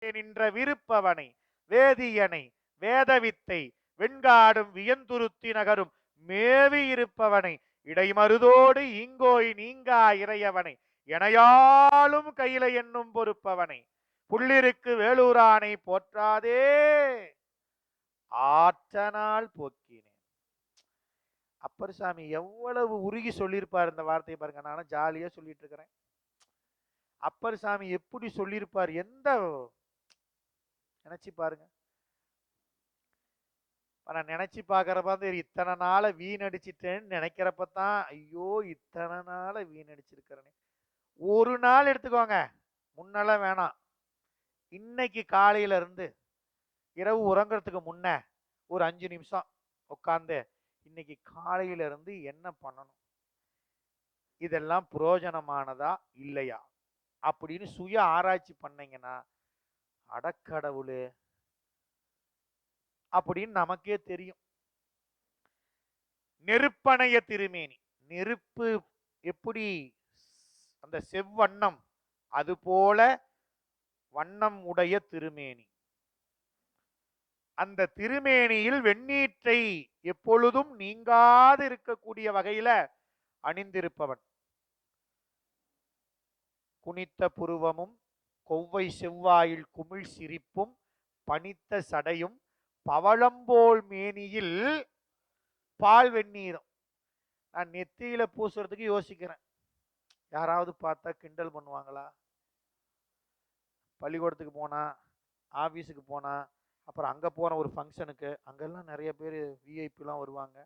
நின்ற விருப்பவனை வேதியனை வேதவித்தை வெண்காடும் வியந்துருத்தி நகரும் மேவி இருப்பவனை இடைமருதோடு இங்கோய் நீங்கா இறையவனை எனையாலும் கையில என்னும் பொறுப்பவனை புள்ளிருக்கு வேலூரானை போற்றாதே. ஆற்றனால் போக்கினேன். அப்பர் சாமி எவ்வளவு உருகி சொல்லியிருப்பார் இந்த வார்த்தையை பாருங்க. நானும் ஜாலியா சொல்லிட்டு இருக்கிறேன். அப்பர் சாமி எப்படி சொல்லியிருப்பார்? எந்த நினச்சி பாருங்க. நான் நினைச்சு பாக்குறப்ப வந்து இத்தனை நாளை வீணடிச்சிட்டேன்னு நினைக்கிறப்ப தான் ஐயோ இத்தனை நாளை வீணடிச்சிருக்கிறேனே. ஒரு நாள் எடுத்துக்கோங்க. முன்னெல்லாம் வேணாம். இன்னைக்கு காலையில இருந்து இரவு உறங்குறதுக்கு முன்ன ஒரு அஞ்சு நிமிஷம் உட்காந்து இன்னைக்கு காலையில இருந்து என்ன பண்ணணும்? இதெல்லாம் புரோஜனமானதா இல்லையா? அப்படின்னு சுய ஆராய்ச்சி பண்ணீங்கன்னா அடக்கடவுளே. அப்படின்னு நமக்கே தெரியும். நெருப்பணைய திருமேனி. நெருப்பு எப்படி அந்த செவ்வண்ணம் அது போல வண்ணம் உடைய திருமேனி. அந்த திருமேனியில் வெண்ணீற்றை எப்பொழுதும் நீங்காது இருக்கக்கூடிய வகையில அணிந்திருப்பவன். குனித்த புருவமும் கொவ்வை செவ்வாயில் குமிழ் சிரிப்பும் பனித்த சடையும் பவளம்போல் மேனியில் பால் வெந்நீரும். நான் நெத்தியில பூசுறதுக்கு யோசிக்கிறேன். யாராவது பார்த்தா கிண்டல் பண்ணுவாங்களா? பள்ளிக்கூடத்துக்கு போனா ஆஃபீஸுக்கு போனா அப்புறம் அங்கே போன ஒரு ஃபங்க்ஷனுக்கு அங்கெல்லாம் நிறைய பேர் விஐபிலாம் வருவாங்க.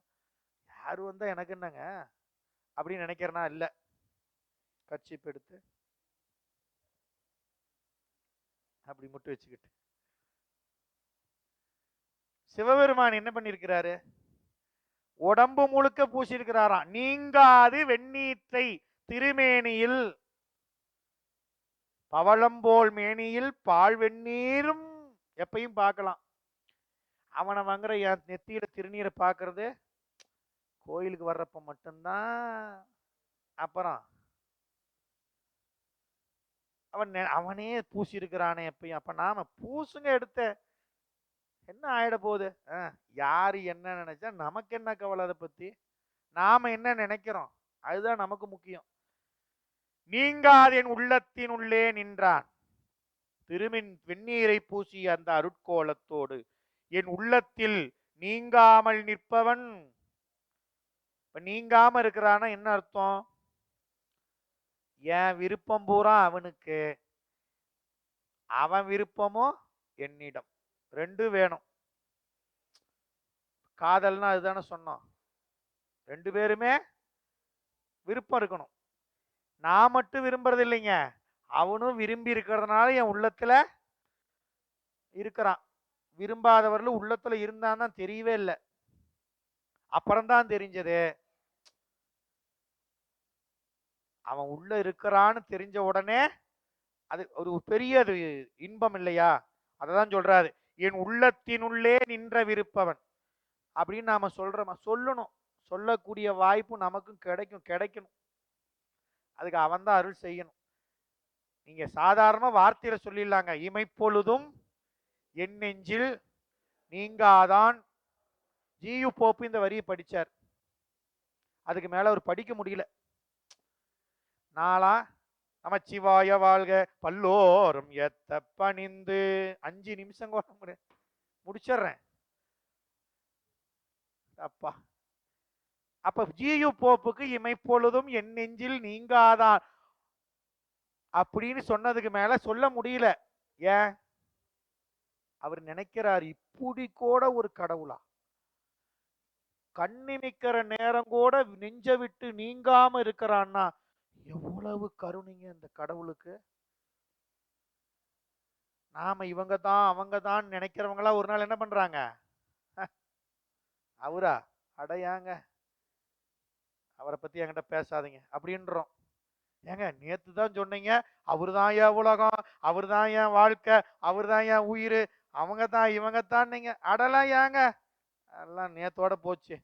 யார் வந்தால் எனக்கு என்னங்க? அப்படின்னு நினைக்கிறேனா இல்லை. கட்சிப்பு எடுத்து அப்படி முட்டு வச்சுக்கிட்டு. சிவபெருமான் என்ன பண்ணியிருக்கிறாரு? உடம்பு முழுக்க பூசியிருக்கிறாராம். நீங்காது வெண்ணீற்றை திருமேனியில். பவளம்போல் மேனியில் பால் வெந்நீரும் எப்பயும் பார்க்கலாம். அவனை வாங்குற என் நெத்தியில திருநீரை பார்க்கறது கோயிலுக்கு வர்றப்ப மட்டும்தான். அப்புறம் அவன் நெ- அவனே பூசி இருக்கிறானே எப்பயும். அப்ப நாம பூசுங்க எடுத்த. என்ன ஆயிட போகுது? ஆ, யாரு என்ன நினைச்சா நமக்கு என்ன கவலை அதை பத்தி? நாம என்ன நினைக்கிறோம்? அதுதான் நமக்கு முக்கியம். நீங்காதென் உள்ளத்தின் உள்ளே நின்றான். திருமின் வெந்நீரை பூசிய அந்த அருட்கோலத்தோடு என் உள்ளத்தில் நீங்காமல் நிற்பவன். இப்ப நீங்காம இருக்கிறான்னா என்ன அர்த்தம்? என் விருப்பம் பூரா அவனுக்கு. அவன் விருப்பமோ என்னிடம். ரெண்டும் வேணும். காதல்னா அதுதானே சொன்னோம். ரெண்டு பேருமே விருப்பம் இருக்கணும். நான் மட்டும் விரும்புறது இல்லைங்க அவனும் விரும்பி இருக்கிறதுனால என் உள்ளத்துல இருக்கிறான். விரும்பாதவர்கள் உள்ளத்துல இருந்தான் தான் தெரியவே இல்லை. அப்புறம்தான் தெரிஞ்சது. அவன் உள்ள இருக்கிறான்னு தெரிஞ்ச உடனே அது ஒரு பெரிய அது இன்பம் இல்லையா? அதை தான் சொல்றாரு. என் உள்ளத்தினுள்ளே நின்ற விருப்பவன். அப்படின்னு நாம சொல்றோமா? சொல்லணும். சொல்லக்கூடிய வாய்ப்பு நமக்கும் கிடைக்கும் கிடைக்கணும். அதுக்கு அவன் தான் அருள் செய்யணும். நீங்க சாதாரண வார்த்தையில சொல்லிடலாங்க. இமைப்பொழுதும் என் நெஞ்சில் நீங்காதான். ஜியு போப்பு இந்த வரியை படிச்சார். அதுக்கு மேல அவர் படிக்க முடியல. நாளா நமச்சிவாய வாழ்க. பல்லோரும் எத்த பணிந்து. அஞ்சு நிமிஷம் கூட முடிச்சிடுறேன் அப்பா. அப்ப ஜியு போப்புக்கு இமைப்பொழுதும் என் நெஞ்சில் நீங்காதான் அப்படின்னு சொன்னதுக்கு மேல சொல்ல முடியல. ஏன்? அவர் நினைக்கிறார் இப்படி கூட ஒரு கடவுளா? கண்ணிமிக்கிற நேரம் கூட நெஞ்ச விட்டு நீங்காம இருக்கிறான்னா எவ்வளவு கருணைங்க இந்த கடவுளுக்கு. நாம இவங்க தான் அவங்க தான் நினைக்கிறவங்களா ஒரு நாள் என்ன பண்றாங்க? அவரா? அடையாங்க. அவரை பத்தி என்கிட்ட பேசாதீங்க. அப்படின்றோம். ஏங்க நேத்து தான் சொன்னீங்க அவர் தான் என் உலகம் அவர் தான் என் வாழ்க்கை அவர் தான் என் உயிர் அவங்க தான் இவங்க தான் நீங்க. அடலாம் ஏங்க. எல்லாம் நேத்தோட போச்சு.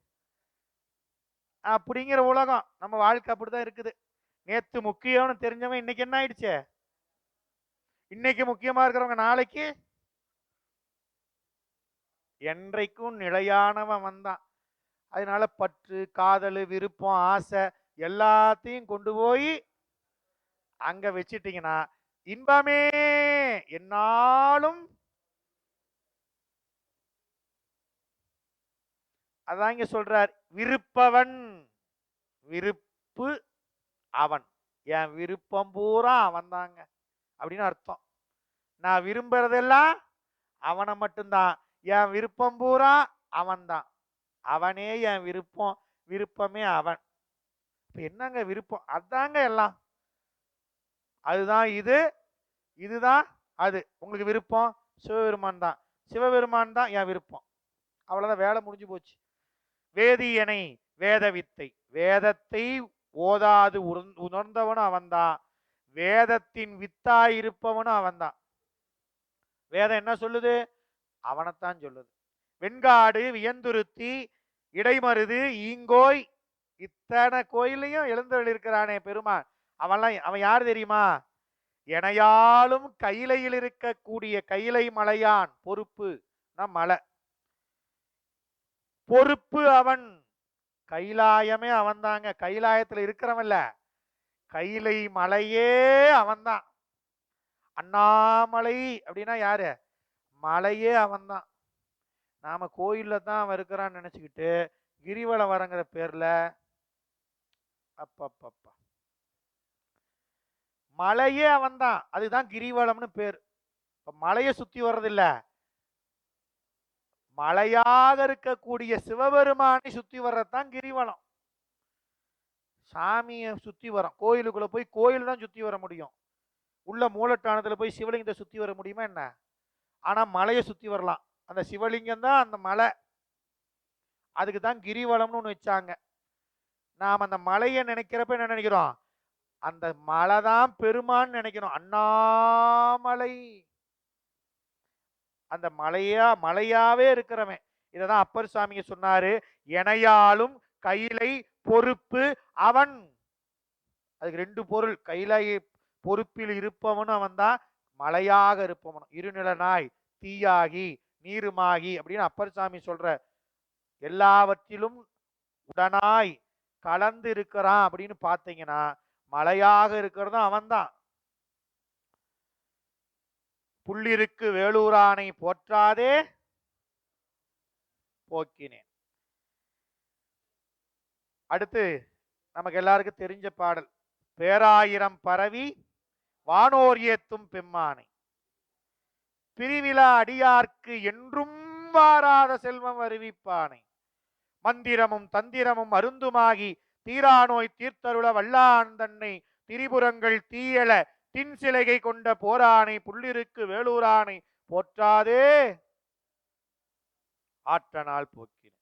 அப்படிங்கிற உலகம் நம்ம வாழ்க்கை அப்படிதான் இருக்குது. நேத்து முக்கியம்னு தெரிஞ்சவன் இன்னைக்கு என்ன ஆயிடுச்சு? இன்னைக்கு முக்கியமா இருக்கிறவங்க நாளைக்கு? என்றைக்கும் நிலையானவன் வந்தான். அதனால பற்று காதல் விருப்பம் ஆசை எல்லாத்தையும் கொண்டு போய் அங்க வச்சிட்டீங்கன்னா இன்பமே என்னாலும் அதான் இங்க சொல்றார் விருப்பவன் விருப்பு அவன் என் விருப்பம் பூரா அவன் தாங்க அப்படின்னு அர்த்தம். நான் விரும்புறதெல்லாம் அவனை மட்டும்தான். என் விருப்பம் பூரா அவன்தான். அவனே என் விருப்பம் விருப்பமே அவன். இப்போ என்னங்க விருப்பம்? அதாங்க எல்லாம். அதுதான் இது இதுதான் அது. உங்களுக்கு விருப்பம்? சிவபெருமான் தான் சிவபெருமான் தான் என் விருப்பம். அவ்வளோதான் வேலை முடிஞ்சு போச்சு. வேதியனை வேத வித்தை வேதத்தை ஓதாது உணர்ந்தவனும் அவன்தான். வேதத்தின் வித்தாய் இருப்பவனும் அவன்தான். வேதம் என்ன சொல்லுது? அவனைத்தான் சொல்லுது. வெண்காடு வியந்துருத்தி இடைமருது ஈங்கோய் இத்தனை கோயிலையும் எழுந்தருள் இருக்கிறானே பெருமான். அவன்லாம் அவன் யார் தெரியுமா? எனையாலும் கையிலையில் இருக்கக்கூடிய கையிலை மலையான். பொறுப்பு நான் மலை. பொறுப்பு அவன் கைலாயமே அவன்தாங்க. கைலாயத்தில் இருக்கிறவன்ல கைலை மலையே அவன்தான். அண்ணாமலை அப்படின்னா யாரு? மலையே அவன்தான். நாம கோயிலில் தான் அவன் இருக்கிறான்னு நினச்சிக்கிட்டு கிரிவலம் வரங்கிற பேரில் அப்பப்பப்பா. மலையே அவன்தான். அதுதான் கிரிவலம்னு பேர். இப்போ மலையை சுற்றி வர்றதில்லை. மலையாக இருக்கக்கூடிய சிவபெருமானை சுத்தி வர்றதுதான் கிரிவலம். சாமியை சுத்தி வரோம் கோயிலுக்குள்ள போய் கோயில் தான் சுத்தி வர முடியும். உள்ள மூலட்டானத்துல போய் சிவலிங்கத்தை சுத்தி வர முடியுமா என்ன? ஆனா மலையை சுத்தி வரலாம். அந்த சிவலிங்கம் தான் அந்த மலை. அதுக்கு தான் கிரிவலம்னு ஒன்று வச்சாங்க. நாம் அந்த மலையை நினைக்கிறப்ப என்ன நினைக்கிறோம்? அந்த மலை தான் பெருமான்னு நினைக்கிறோம். அண்ணாமலை. அந்த மலையா மலையாவே இருக்கிறவன். இததான் அப்பர் சாமிங்க சொன்னாரு எனையாலும் கையிலை பொறுப்பு அவன். அதுக்கு ரெண்டு பொருள் கையிலை பொறுப்பில் இருப்பவனும் அவன்தான் மலையாக இருப்பவனும். இருநிலனாய் தீயாகி நீருமாகி அப்படின்னு அப்பர் சாமி சொல்ற எல்லாவற்றிலும் உடனாய் கலந்து இருக்கிறான் அப்படின்னு பார்த்தீங்கன்னா மலையாக இருக்கிறதும் அவன்தான். புள்ளிருக்கு வேலூரானை போற்றாதே. போக்கினேன். அடுத்து நமக்கு எல்லாருக்கும் தெரிஞ்ச பாடல். பேராயிரம் பரவி வானோர் ஏத்தும் பெம்மானை. பிரிவிழா அடியார்க்கு என்றும் வாராத செல்வம் அறிவிப்பானை. மந்திரமும் தந்திரமும் அருந்துமாகி தீரா நோய் தீர்த்தருள வல்லான் தன்னை திரிபுரங்கள் தீயல தின் சிலைகை கொண்ட போரானை புள்ளிருக்கு வேலூரானை போற்றாதே. ஆற்றனால் போக்கின.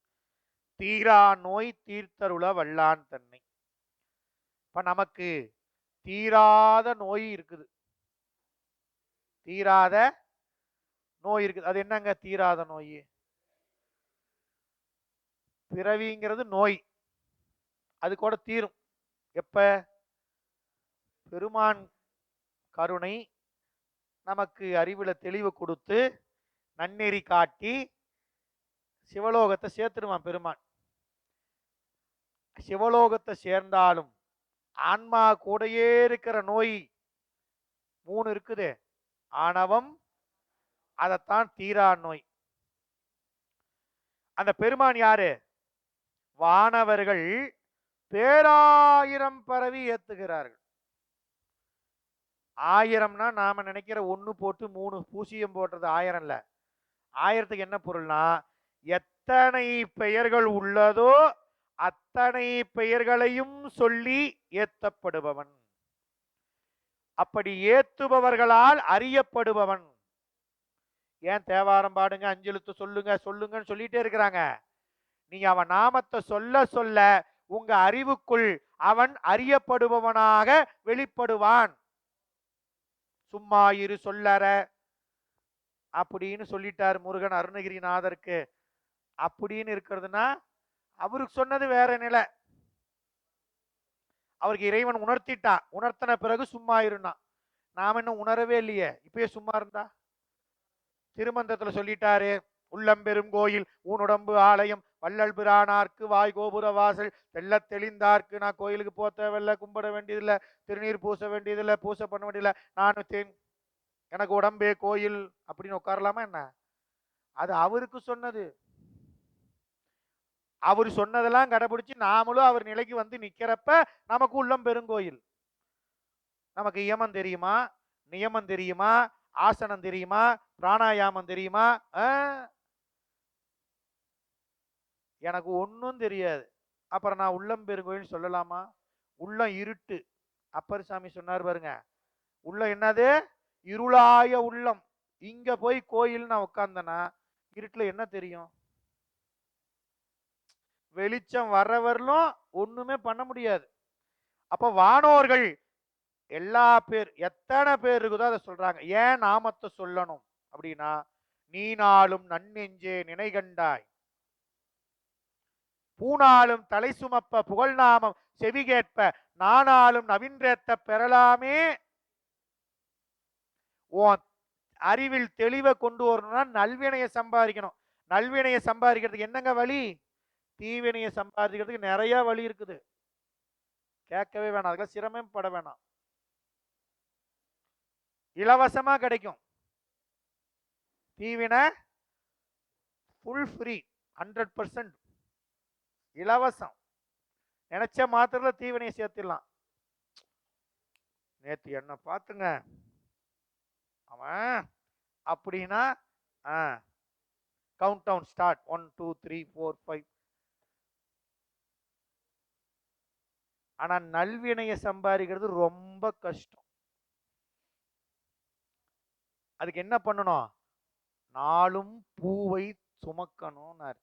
தீரா நோய் தீர்த்தருள வல்லான் தன்னை. இப்ப நமக்கு தீராத நோய் இருக்குது. தீராத நோய் இருக்குது. அது என்னங்க தீராத நோய்? பிறவிங்கிறது நோய். அது கூட தீரும். எப்ப? பெருமான் கருணை நமக்கு அறிவுல தெளிவு கொடுத்து நன்னெறி காட்டி சிவலோகத்தை சேர்த்துடுவான் பெருமான். சிவலோகத்தை சேர்ந்தாலும் ஆன்மா கூடயே இருக்கிற நோய் மூணு இருக்குது. ஆணவம் அதைத்தான் தீரா நோய். அந்த பெருமான் யாரு? வானவர்கள் பேராயிரம் பரவி ஏத்துகிறார்கள். ஆயிரம்னா நாம் நினைக்கிற ஒன்று போட்டு மூணு பூசியம் போடுறது ஆயிரம் இல்லை. ஆயிரத்துக்கு என்ன பொருள்னா எத்தனை பெயர்கள் உள்ளதோ அத்தனை பெயர்களையும் சொல்லி ஏத்தப்படுபவன். அப்படி ஏத்துபவர்களால் அறியப்படுபவன். ஏன் தேவாரம் பாடுங்க அஞ்செழுத்து சொல்லுங்க சொல்லுங்கன்னு சொல்லிட்டே இருக்கிறாங்க. நீங்க அவன் நாமத்தை சொல்ல சொல்ல உங்க அறிவுக்குள் அவன் அறியப்படுபவனாக வெளிப்படுவான். சும்மா இரு சொல்லற. அப்படின்னு சொல்லிட்டார் முருகன் அருணகிரிநாதருக்கு. அப்படின்னு இருக்கிறதுனா அவருக்கு சொன்னது வேற நிலை. அவருக்கு இறைவன் உணர்த்திட்டான் உணர்த்தின பிறகு சும்மா இருந்தான் நாம் இன்னும் உணரவே இல்லையே. இப்பயே சும்மா இருந்தா? திருமந்தத்துல சொல்லிட்டாரு. உள்ளம்பெரும் கோயில் உன் ஊனுடம்பு ஆலயம் வள்ளல் பிரானார்க்கு வாய் கோபுர வாசல் தெல்ல தெளிந்தார்க்கு நான் கோயிலுக்கு போக கும்பிட வேண்டியதில்ல திருநீர் பூச வேண்டியதில்ல பூசை பண்ண வேண்டியதில்லை. நான் தேன் எனக்கு உடம்பே கோயில் அப்படின்னு உட்காரலாமா என்ன? அது அவருக்கு சொன்னது. அவர் சொன்னதெல்லாம் கடைபிடிச்சு நாமளும் அவர் நிலைக்கு வந்து நிற்கிறப்ப நமக்கு உள்ளம் பெருங்கோயில். நமக்கு இயமம் தெரியுமா? நியமம் தெரியுமா? ஆசனம் தெரியுமா? பிராணாயாமம் தெரியுமா? எனக்கு ஒன்றும் தெரியாது. அப்புறம் நான் உள்ளம் பெருங்கோயில்னு சொல்லலாமா? உள்ளம் இருட்டு. அப்பர் சாமி சொன்னார் பாருங்க உள்ளம் என்னது? இருளாய உள்ளம். இங்க போய் கோயில் நான் உட்காந்தனா இருட்டில் என்ன தெரியும்? வெளிச்சம் வர்றவர்களும் ஒன்றுமே ஒண்ணுமே பண்ண முடியாது. அப்ப வானோர்கள் எல்லா பேர் எத்தனை பேர் இருக்குதோ அதை சொல்றாங்க. ஏன் நாமத்தை சொல்லணும்? அப்படின்னா நீ நாளும் நன்னெஞ்சே நினைகண்டாய். பூனாலும் தலை சுமப்ப புகழ் நாமம் செவி கேட்ப நானாலும் நவின்றேத்த பெறலாமே. உன் அறிவில் தெளிவை கொண்டு வரணும்னா நல்வினையை சம்பாதிக்கணும். நல்வினையை சம்பாதிக்கிறதுக்கு என்னங்க வழி? தீவினையை சம்பாதிக்கிறதுக்கு நிறைய வழி இருக்குது. கேட்கவே வேணாம். அதுக்கெல்லாம் சிரமம் பட வேணாம். இலவசமா கிடைக்கும். தீவினை ஃபுல் ஃப்ரீ ஹண்ட்ரட் பர்சன்ட் இலவசம். நினைச்ச மாத்திரத்தில் தீவனையை சேர்த்திடலாம். நேற்று என்ன பார்த்துங்க. அவன் அப்படின்னா ஆ count down start one two three four five ஆனால் நல்வினையை சம்பாதிக்கிறது ரொம்ப கஷ்டம். அதுக்கு என்ன பண்ணணும்? நாளும் பூவை சுமக்கணும்னாரு.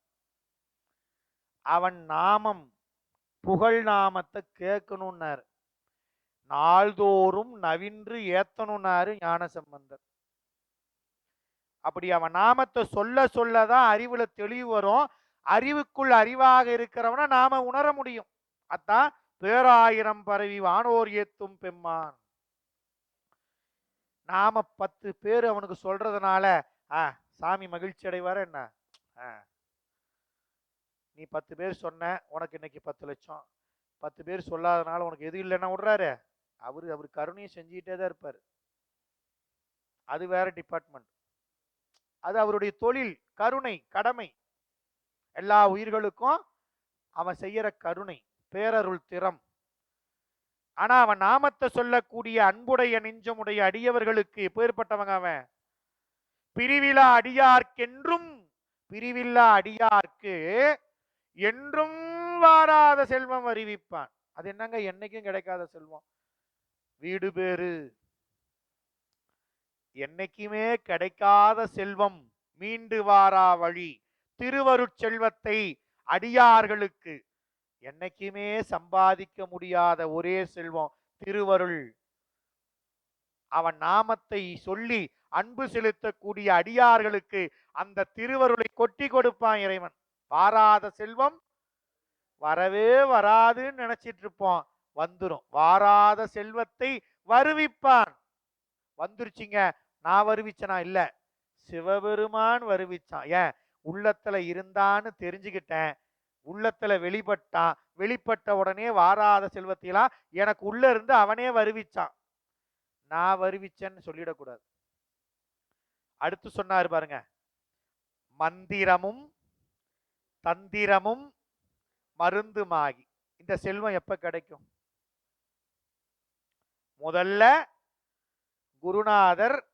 அவன் நாமம் புகழ் நாமத்தை கேட்கணும்னார். நாள்தோறும் நவின்று ஏத்தணும்னாரு ஞான சம்பந்தர் அப்படி அவன் நாமத்தை சொல்ல சொல்லதான் அறிவுல தெளிவு வரும். அறிவுக்குள் அறிவாக இருக்கிறவன நாம உணர முடியும். அதான் பேராயிரம் பரவி வானோர் ஏத்தும் பெம்மான். நாம பத்து பேர் அவனுக்கு சொல்றதுனால ஆ சாமி மகிழ்ச்சி அடைவார என்ன? ஆ. நீ பத்து பேர் சொன்ன உனக்கு இன்னைக்கு பத்து லட்சம். பத்து பேர் சொல்லாதனால உனக்கு எது இல்லைன்னா விடுறாரு? அவர் அவர் கருணையை செஞ்சுக்கிட்டே தான் இருப்பார். அது வேற டிபார்ட்மெண்ட் அது அவருடைய தொழில் கருணை கடமை. எல்லா உயிர்களுக்கும் அவன் செய்யற கருணை பேரருள் திறம். ஆனா அவன் நாமத்தை சொல்லக்கூடிய அன்புடைய நெஞ்சமுடைய அடியவர்களுக்கு எப்பேற்பட்டவங்க அவன்? பிரிவிழா அடியார்க்கென்றும் பிரிவில்லா அடியார்க்கு என்றும் வாராத செல்வம் அறிவிப்பான். அது என்னங்க? என்னைக்கும் கிடைக்காத செல்வம். வீடு பேரு என்னைக்குமே கிடைக்காத செல்வம் மீண்டு வாரா வழி. திருவருட் செல்வத்தை அடியார்களுக்கு. என்னைக்குமே சம்பாதிக்க முடியாத ஒரே செல்வம் திருவருள். அவன் நாமத்தை சொல்லி அன்பு செலுத்தக்கூடிய அடியார்களுக்கு அந்த திருவருளை கொட்டி கொடுப்பான் இறைவன். வாராத செல்வம் வரவே வராதுன்னு நினைச்சிட்டு இருப்போம் வந்துடும் வாராத செல்வத்தை வருவிப்பான். வந்துருச்சுங்க. நான் வருவிச்சனா? இல்ல. சிவபெருமான் வருவிச்சான். ஏன்? உள்ளத்துல இருந்தான்னு தெரிஞ்சுக்கிட்டேன். உள்ளத்துல வெளிப்பட்டான். வெளிப்பட்ட உடனே வாராத செல்வத்தையெல்லாம் எனக்கு உள்ள இருந்து அவனே வருவிச்சான். நான் வருவிச்சேன்னு சொல்லிடக்கூடாது. அடுத்து சொன்னாரு பாருங்க. மந்திரமும் தந்திரமும் மருந்துமாகி. இந்த செல்வம் எப்போ கிடைக்கும்? முதல்ல குருநாதர்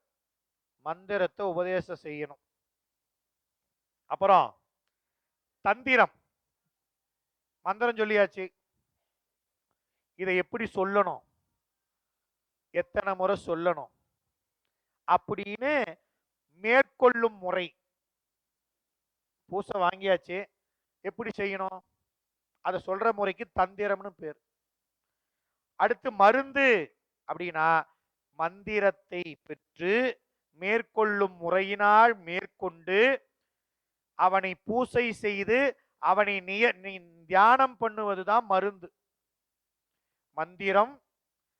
மந்திரத்தை உபதேசம் செய்யணும். அப்புறம் தந்திரம். மந்திரம் சொல்லியாச்சு. இதை எப்படி சொல்லணும்? எத்தனை முறை சொல்லணும்? அப்படின்னு மேற்கொள்ளும் முறை. பூசை வாங்கியாச்சு. எப்படி செய்யணும்? அதை சொல்ற முறைக்கு தந்திரம்னு பேர். அடுத்து மருந்து அப்படின்னா மந்திரத்தை பெற்று மேற்கொள்ளும் முறையினால் மேற்கொண்டு அவனை பூசை செய்து அவனை நிய நி- தியானம் பண்ணுவதுதான் மருந்து. மந்திரம்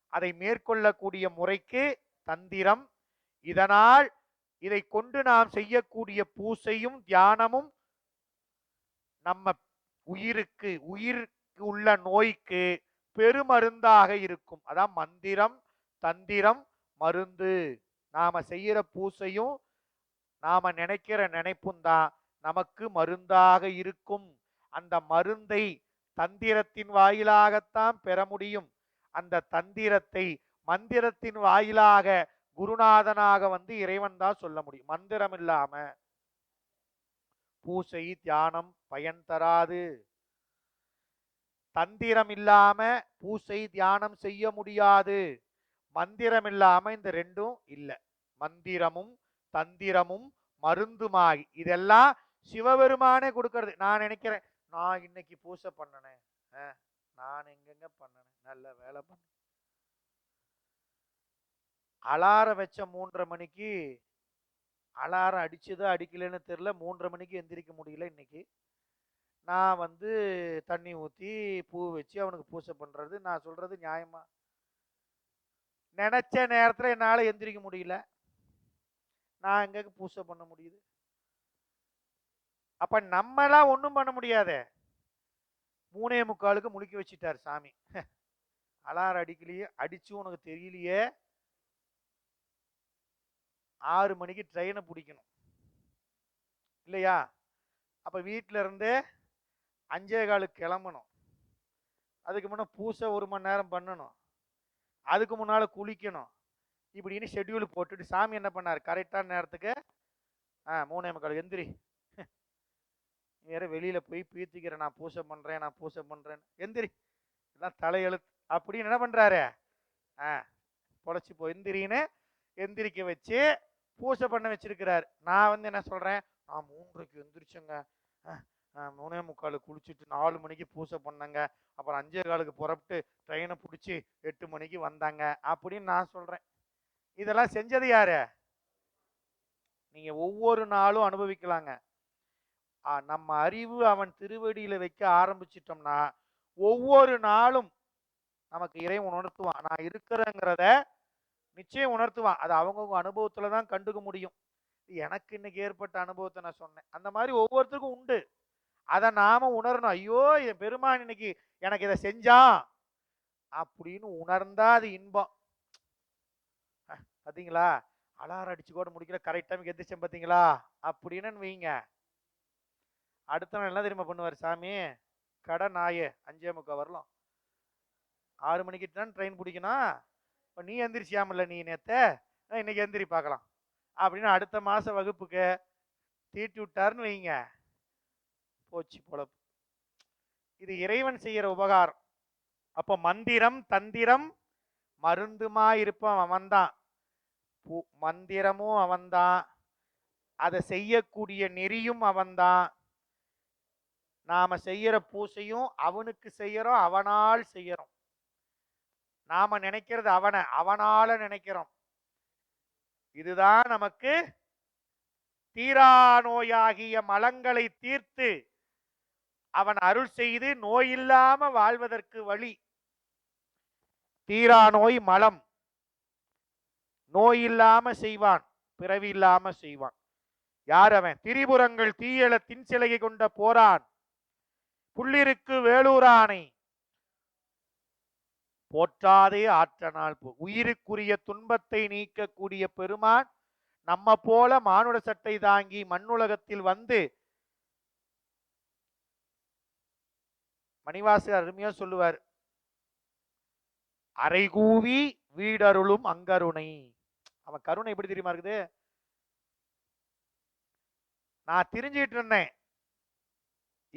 அதை மேற்கொள்ளக்கூடிய முறைக்கு தந்திரம். இதனால் இதை கொண்டு நாம் செய்யக்கூடிய பூசையும் தியானமும் நம்ம உயிருக்கு உயிருக்கு உள்ள நோய்க்கு பெருமருந்தாக இருக்கும். அதான் மந்திரம் தந்திரம் மருந்து. நாம செய்யற பூசையும் நாம நினைக்கிற நினைப்பும் தான். நமக்கு மருந்தாக இருக்கும். அந்த மருந்தை தந்திரத்தின் வாயிலாகத்தான் பெற முடியும். அந்த தந்திரத்தை மந்திரத்தின் வாயிலாக குருநாதனாக வந்து இறைவன் தான் சொல்ல முடியும். மந்திரம் இல்லாம பூசை தியானம் பயன் தராது. தந்திரம் இல்லாம பூசை தியானம் செய்ய முடியாது. மந்திரம் இல்லாம இந்த ரெண்டும் இல்லை. மந்திரமும் தந்திரமும் மருந்துமாகி இதெல்லாம் சிவபெருமானே கொடுக்கறது. நான் நினைக்கிறேன் நான் இன்னைக்கு பூசை பண்ணனேன். நான் எங்கெங்க பண்ணனேன்? நல்ல வேலை பண்ண அலாரம் வச்ச மூன்றரை மணிக்கு அலாரம் அடிச்சதோ அடிக்கலைன்னு தெரில மூன்றரை மணிக்கு எந்திரிக்க முடியல இன்னைக்கு. நான் வந்து தண்ணி ஊற்றி பூ வச்சு அவனுக்கு பூசை பண்ணுறது நான் சொல்கிறது நியாயமாக நினச்ச நேரத்தில் என்னால் எந்திரிக்க முடியல. நான் எங்க பூசை பண்ண முடியுது? அப்போ நம்மளாம் ஒன்றும் பண்ண முடியாதே. மூணே முக்காலுக்கு முழிக்க வச்சிட்டார் சாமி. அலாரம் அடிக்கலையே அடித்து உனக்கு தெரியலையே. ஆறு மணிக்கு ட்ரெயினை பிடிக்கணும். இல்லையா? அப்போ வீட்டில் இருந்தே அஞ்சே காலுக்கு கிளம்பணும். அதுக்கு முன்னே பூசை ஒரு மணி நேரம் பண்ணணும். அதுக்கு முன்னால் குளிக்கணும். இப்படின்னு ஷெட்யூல் போட்டுட்டு சாமி என்ன பண்ணார்? கரெக்டான நேரத்துக்கு ஆ மூணே முக்கால் எந்திரி. வேற வெளியில் போய் பீத்திக்கிறேன் நான் பூசை பண்ணுறேன் நான் பூசை பண்ணுறேன் எந்திரி. எல்லாம் தலையெழுத்து அப்படின்னு என்ன பண்ணுறாரு ஆ பொழைச்சி போ எந்திரின்னு எந்திரிக்க வச்சு பூஜை பண்ண வச்சிருக்கிறார். நான் வந்து என்ன சொல்கிறேன் நான் மூன்றைக்கு எந்திரிச்சேங்க. மூணே முக்கால் குளிச்சுட்டு நாலு மணிக்கு பூஜை பண்ணேங்க. அப்புறம் அஞ்சே காலுக்கு புறப்பட்டு ட்ரெயினை பிடிச்சி எட்டு மணிக்கு வந்தாங்க. அப்படின்னு நான் சொல்கிறேன் இதெல்லாம் செஞ்சது யாரு? நீங்கள் ஒவ்வொரு நாளும் அனுபவிக்கலாங்க. நம்ம அறிவு அவன் திருவடியில் வைக்க ஆரம்பிச்சிட்டோம்னா ஒவ்வொரு நாளும் நமக்கு இறைவன் உணர்த்துவான். நான் இருக்கிறேங்கிறத நிச்சயம் உணர்த்துவான். அது அவங்கவுங்க அனுபவத்துல தான் கண்டுக்க முடியும். எனக்கு இன்னைக்கு ஏற்பட்ட அனுபவத்தை நான் சொன்னேன். அந்த மாதிரி ஒவ்வொருத்தருக்கும் உண்டு. அதை நாம உணரணும். ஐயோ என் பெருமான் இன்னைக்கு எனக்கு இதை செஞ்சான் அப்படின்னு உணர்ந்தா அது இன்பம். பார்த்தீங்களா அலாரம் அடிச்சு கூட முடிக்கல கரெக்ட் டைமுக்கு எந்திரிச்சேன் பார்த்தீங்களா அப்படின்னு வைங்க. அடுத்த நாள் என்ன தெரியுமா பண்ணுவார் சாமி? கடை நாயே அஞ்சே முக்கா வரலாம். ஆறு மணிக்கு தான் ட்ரெயின் பிடிக்கணும். இப்போ நீ எந்திரிச்சியாமல்ல நீ நேத்த? நான் இன்னைக்கு எந்திரி பார்க்கலாம் அப்படின்னு அடுத்த மாத வகுப்புக்கு தீட்டி விட்டாருன்னு வைங்க. போச்சு பொழப்பு. இது இறைவன் செய்கிற உபகாரம். அப்போ மந்திரம் தந்திரம் மருந்துமா இருப்பான் அவன்தான். பூ- மந்திரமும் அவன்தான். அதை செய்யக்கூடிய நெறியும் அவன்தான். நாம் செய்கிற பூசையும் அவனுக்கு செய்கிறோம் அவனால் செய்கிறோம் நாம நினைக்கிறது அவனை அவனால நினைக்கிறோம். இதுதான் நமக்கு தீரா நோயாகிய மலங்களை தீர்த்து அவன் அருள் செய்து நோயில்லாம வாழ்வதற்கு வழி. தீரா நோய் மலம். நோயில்லாம செய்வான் பிறவி இல்லாம செய்வான். யார் அவன்? திரிபுரங்கள் தீயல தின் சிலையை கொண்ட போரான். புள்ளிருக்கு வேலூரானை போற்றாதே ஆற்றனால் போ. உயிருக்குரிய துன்பத்தை நீக்கக்கூடிய பெருமான் நம்ம போல மானுட சட்டை தாங்கி மண்ணுலகத்தில் வந்து மணிவாசர் அருமையா சொல்லுவார். அரைகூவி வீடருளும் அங்கருணை. அவன் கருணை எப்படி தெரியுமா இருக்குது? நான் தெரிஞ்சுக்கிட்டு இருந்தேன்.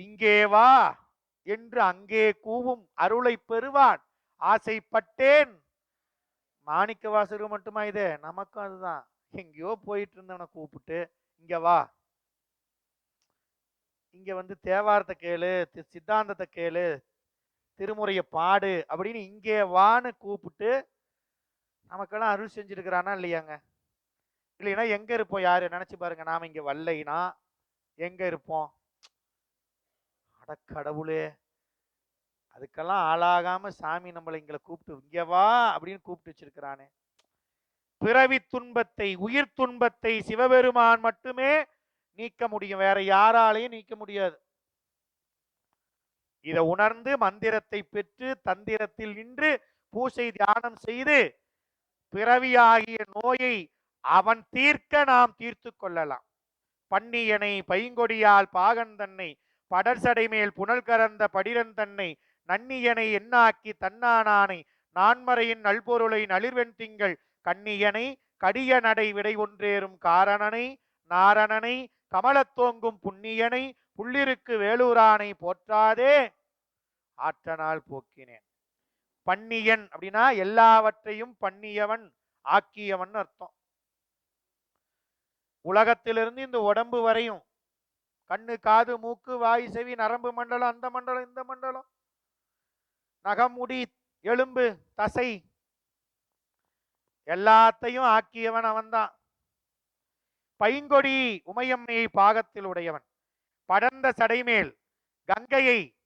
இங்கே வா என்று அங்கே கூவும் அருளை பெறுவான். ஆசைப்பட்டேன். மாணிக்க வாசகர் மட்டுமா இது? நமக்கும் அதுதான். எங்கேயோ போயிட்டு இருந்தவனை கூப்பிட்டு இங்க வா. இங்க வந்து தேவாரத்தை கேளு சித்தாந்தத்தை கேளு திருமுறையை பாடு அப்படின்னு இங்கே வான்னு கூப்பிட்டு நமக்கெல்லாம் அருள் செஞ்சுருக்கிறானா இல்லையாங்க? இல்லைன்னா எங்க இருப்போம்? யாரு? நினைச்சு பாருங்க. நாம இங்க வரலைன்னா எங்க இருப்போம்? அட கடவுளே. அதுக்கெல்லாம் ஆளாகாம சாமி நம்மளை எங்களை கூப்பிட்டு இங்க வா அப்படின்னு கூப்பிட்டு வச்சிருக்கிறானே. பிறவி துன்பத்தை உயிர் துன்பத்தை சிவபெருமான் மட்டுமே நீக்க முடியும். வேற யாராலையும் நீக்க முடியாது. இதை உணர்ந்து மந்திரத்தை பெற்று தந்திரத்தில் நின்று பூசை தியானம் செய்து பிறவியாகிய நோயை அவன் தீர்க்க நாம் தீர்த்து கொள்ளலாம். பன்னியனை பைங்கொடியால் பாகன் தன்னை படர்சடை மேல் புனல் கரந்த படிரன் தன்னை நன்னியனை எண்ணாக்கி தன்னானானை நான்மறையின் நல்பொருளை நளிர்வெண் திங்கள். கண்ணியனை கடிய நடை விடை ஒன்றேறும் காரணனை நாரணனை கமலத்தோங்கும் புண்ணியனை புள்ளிருக்கு வேலூரானை போற்றாதே. ஆற்றனால் போக்கினேன். பன்னியன் அப்படின்னா எல்லாவற்றையும் பண்ணியவன் ஆக்கியவன் அர்த்தம். உலகத்திலிருந்து இந்த உடம்பு வரையும் கண்ணு காது மூக்கு வாய் செவி நரம்பு மண்டலம் அந்த மண்டலம் இந்த மண்டலம். நகமுடி எலும்பு தசை. எல்லாத்தையும் ஆக்கியவன் அவன்தான். பைங்கொடி உமையம்மையை பாகத்தில் உடையவன். படர்ந்த சடைமேல் கங்கையை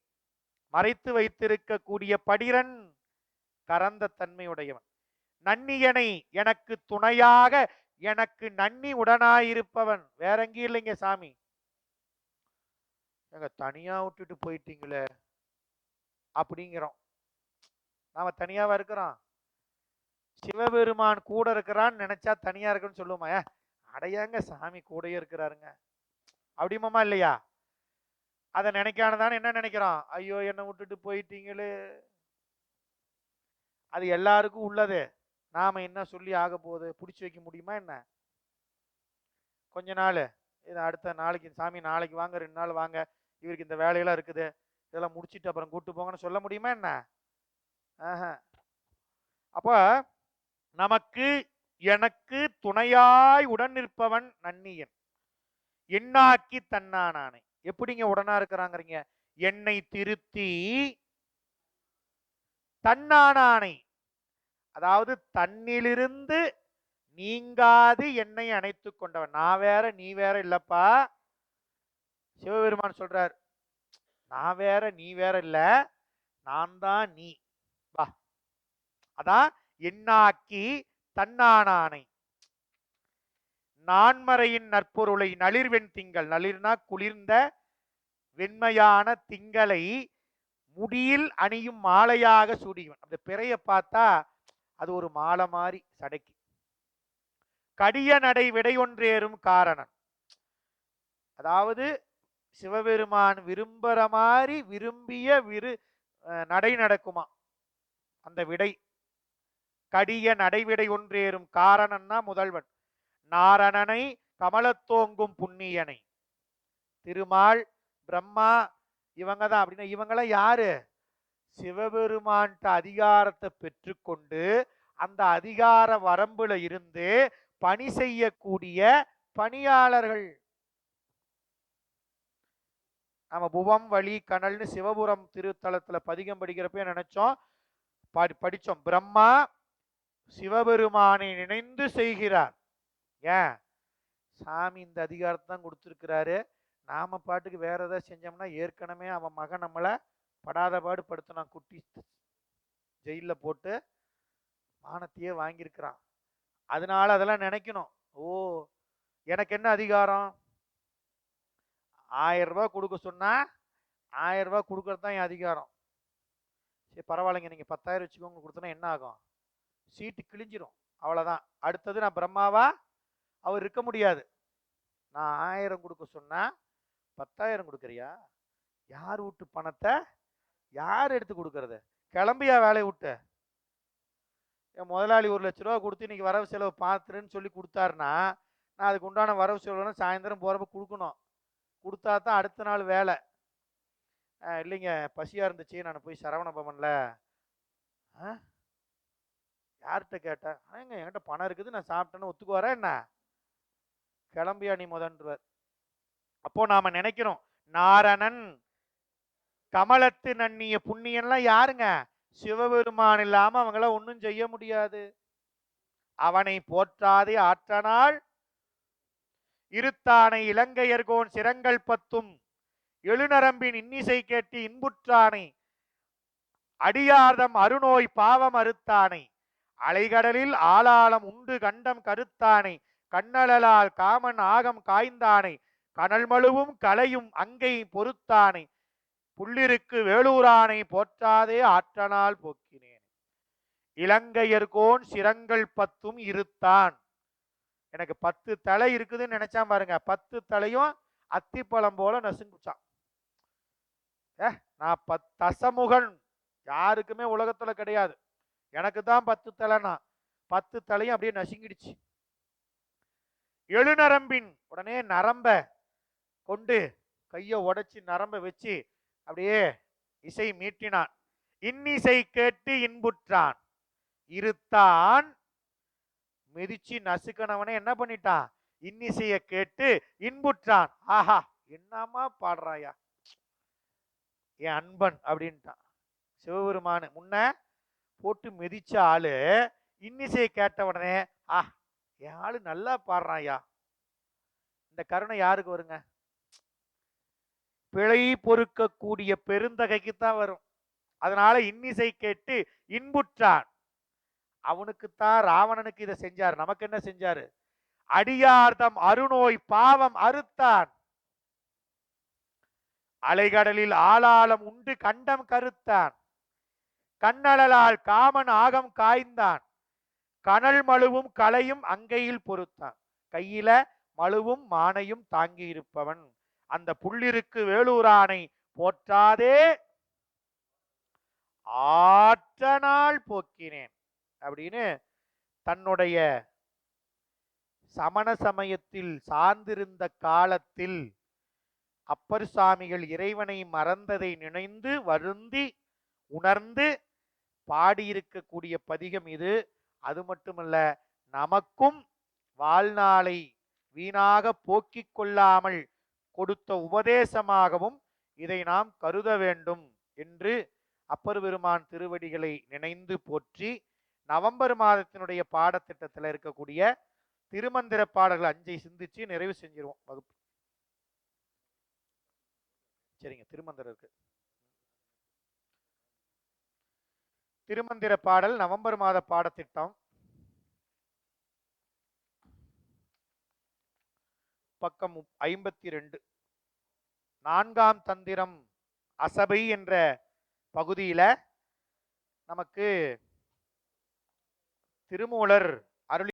மறைத்து வைத்திருக்கக்கூடிய படிரன் கரந்த தன்மையுடையவன் நன்னியனை எனக்கு துணையாக எனக்கு நன்னி உடனாயிருப்பவன். வேற எங்கேயும் இல்லைங்க சாமி. எங்க தனியா விட்டுட்டு போயிட்டீங்களே? அப்படிங்கிறோம். நாம தனியாவா இருக்கிறோம். சிவபெருமான் கூட இருக்கிறான்னு நினைச்சா தனியா இருக்குன்னு சொல்லுவோமா? அடையாங்க சாமி கூடயே இருக்கிறாருங்க. அப்படிமாமா இல்லையா? அதை நினைக்கானதானே என்ன நினைக்கிறோம்? ஐயோ என்னை விட்டுட்டு போயிட்டீங்களே. அது எல்லாருக்கும் உள்ளது. நாம என்ன சொல்லி ஆக போகுது? பிடிச்சி வைக்க முடியுமா என்ன? கொஞ்ச நாள். இது அடுத்த நாளைக்கு சாமி நாளைக்கு வாங்க ரெண்டு நாள் வாங்க. இவருக்கு இந்த வேலையெல்லாம் இருக்குது. இதெல்லாம் முடிச்சிட்டு அப்புறம் கூட்டு போங்கன்னு சொல்ல முடியுமா என்ன? அப்போ நமக்கு எனக்கு துணையாய் உடன் நிற்பவன் நன்னியன். எண்ணாக்கி தன்னானானை. எப்படிங்க உடனா இருக்கிறாங்கிறீங்க? என்னை திருத்தி தன்னானானை. அதாவது தன்னிலிருந்து நீங்காது என்னை அணைத்து கொண்டவன். நான் வேற நீ வேற இல்லப்பா. சிவபெருமான் சொல்றார் நான் வேற நீ வேற இல்ல. நான் தான் நீ. வா. அதான் எண்ணாக்கி தன்னானானை. நான்மறையின் நற்பொருளை நளிர்வெண் திங்கள். நளிர்னா குளிர்ந்த வெண்மையான திங்களை முடியில் அணியும் மாலையாக சூடியவன். அந்த பிறைய பார்த்தா அது ஒரு மாலை மாதிரி சடைக்கு. கடிய நடை விடையொன்றேறும் காரணன். அதாவது சிவபெருமான் விரும்புற மாதிரி விரும்பிய விரு நடை நடக்குமா? அந்த விடை. கடிய நடைவிடை ஒன்றேறும் காரணன்னா முதல்வன். நாரணனை கமலத்தோங்கும் புண்ணியனை. திருமால் பிரம்மா இவங்க தான் அப்படின்னா இவங்களாம் யாரு? சிவபெருமான்ட்ட அதிகாரத்தை பெற்றுக்கொண்டு அந்த அதிகார வரம்புல இருந்து பணி செய்யக்கூடிய பணியாளர்கள். நம்ம புவம் வழி கனல்னு சிவபுரம் திருத்தலத்துல பதிகம் படிக்கிறப்ப நினைச்சோம். படி படித்தோம் பிரம்மா சிவபெருமானை நினைந்து செய்கிறார். ஏன்? சாமி இந்த அதிகாரத்தை தான் கொடுத்துருக்கிறாரு. நாம் பாட்டுக்கு வேற ஏதாவது செஞ்சோம்னா ஏற்கனவே அவன் மகன் நம்மளை படாத பாடு படுத்தினான். குட்டி ஜெயிலில் போட்டு மானத்தையே வாங்கியிருக்கிறான். அதனால அதெல்லாம் நினைக்கணும். ஓ எனக்கு என்ன அதிகாரம்? ஆயிரம் ரூபாய் கொடுக்க சொன்னா ஆயிரம் ரூபாய் கொடுக்கறது தான் என் அதிகாரம். பரவாயில்லைங்க நீங்கள் பத்தாயிரம் வச்சுக்கோங்க கொடுத்தோன்னா என்ன ஆகும்? சீட்டு கிழிஞ்சிரும். அவ்வளோதான் அடுத்தது நான் பிரம்மாவா? அவர் இருக்க முடியாது. நான் ஆயிரம் கொடுக்க சொன்னால் பத்தாயிரம் கொடுக்குறியா? யார் விட்டு பணத்தை? யார் எடுத்து கொடுக்கறது? கிளம்பியா வேலையை விட்டு? என் முதலாளி ஒரு லட்ச ரூபா கொடுத்து இன்னைக்கு வரவு செலவு பார்த்துருன்னு சொல்லி கொடுத்தாருன்னா நான் அதுக்கு உண்டான வரவு செலவுன்னு சாயந்தரம் போகிறப்ப கொடுக்கணும். கொடுத்தா தான் அடுத்த நாள் வேலை. இல்லைங்க. பசியாக இருந்துச்சு. நான் போய் சரவண பவனில் ஆ யார்கிட்ட கேட்டேன் ஏங்க என்கிட்ட பணம் இருக்குது. நான் சாப்பிட்டேன்னு ஒத்துக்குவாரா என்ன? கிளம்பியா நீ முதன்றுவர். அப்போ நாம நினைக்கிறோம் நாரணன் கமலத்து நன்னிய புண்ணியன்லாம் யாருங்க? சிவபெருமான் இல்லாம அவங்களாம் ஒன்றும் செய்ய முடியாது. அவனை போற்றாதே ஆற்றனால் இருத்தானை இலங்கையர்கோன் சிரங்கள் பத்தும். எழுநரம்பின் இன்னிசை கேட்டு இன்புற்றானை அடியார்தம் அருநோய் பாவம் அறுத்தானை அலைகடலில் ஆளாளம் உண்டு கண்டம் கருத்தானை கண்ணழலால் காமன் ஆகம் காய்ந்தானை கனல் மழுவும் கலையும் அங்கை பொறுத்தானை புள்ளிருக்கு வேலூரானை போற்றாதே ஆற்றனால் போக்கினேன். இலங்கையர்கோன் சிரங்கள் பத்தும் இருத்தான். எனக்கு பத்து தலை இருக்குதுன்னு நினைச்சான் பாருங்க. பத்து தலையும் அத்திப்பழம் போல நசுங்குச்சான். ஏ நான் பத் தசமுகன். யாருக்குமே உலகத்துல கிடையாது. எனக்கு தான் பத்து தலைனா. பத்து தலையும் அப்படியே நசுங்கிடுச்சு. எழுநரம்பின் உடனே நரம்ப கொண்டு கையை உடைச்சி நரம்ப வச்சு அப்படியே இசை மீட்டினான். இன்னிசை கேட்டு இன்புற்றான். இருத்தான். மிதிச்சு நசுக்கனவனே என்ன பண்ணிட்டான்? இன்னிசையை கேட்டு இன்புற்றான். ஆஹா என்னமா பாடுறாயா? என் அன்பன் அப்படின்ட்டான். சிவபெருமானு. முன்ன போட்டு மிதிச்ச ஆளு இன்னிசையை கேட்ட உடனே ஆ என் ஆளு நல்லா பாடுறாயா இந்த கருணை யாருக்கு வருங்க? பிழை பொறுக்கக்கூடிய பெருந்தகைக்கு தான் வரும். அதனால இன்னிசை கேட்டு இன்புற்றான். அவனுக்குத்தான் ராவணனுக்கு இதை செஞ்சார். நமக்கு என்ன செஞ்சாரு? அடியார்தம் அருநோய் பாவம் அறுத்தான். அலைகடலில் ஆளாளம் உண்டு கண்டம் கருத்தான். கண்ணழலால் காமன் ஆகம் காய்ந்தான். கனல் மழுவும் கலையும் அங்கையில் பொறுத்தான் கையில மழுவும் மானையும் தாங்கி இருப்பவன் அந்த புள்ளிருக்கு வேலூரானை போற்றாதே. ஆற்றனால் போக்கினேன் அப்படின்னு தன்னுடைய சமண சமயத்தில் சார்ந்திருந்த காலத்தில் அப்பர் சாமிகள் இறைவனை மறந்ததை நினைந்து வருந்தி உணர்ந்து பாடியிருக்கக்கூடிய பதிகம் இது. அது மட்டுமல்ல நமக்கும் வாழ்நாளை வீணாக போக்கிக் கொள்ளாமல் கொடுத்த உபதேசமாகவும் இதை நாம் கருத வேண்டும் என்று அப்பர் பெருமான் திருவடிகளை நினைந்து போற்றி நவம்பர் மாதத்தினுடைய பாடத்திட்டத்தில் இருக்கக்கூடிய திருமந்திர பாடல்கள் அஞ்சை சிந்திச்சு நிறைவு செஞ்சிருவோம். வகுப்பு சரிங்க திருமந்திரம் இருக்கு. திருமந்திர பாடல் நவம்பர் மாத பாடத்திட்டம். பக்கம் ஐம்பத்தி ரெண்டு நான்காம் தந்திரம் அசபை என்ற பகுதியில நமக்கு திருமூலர்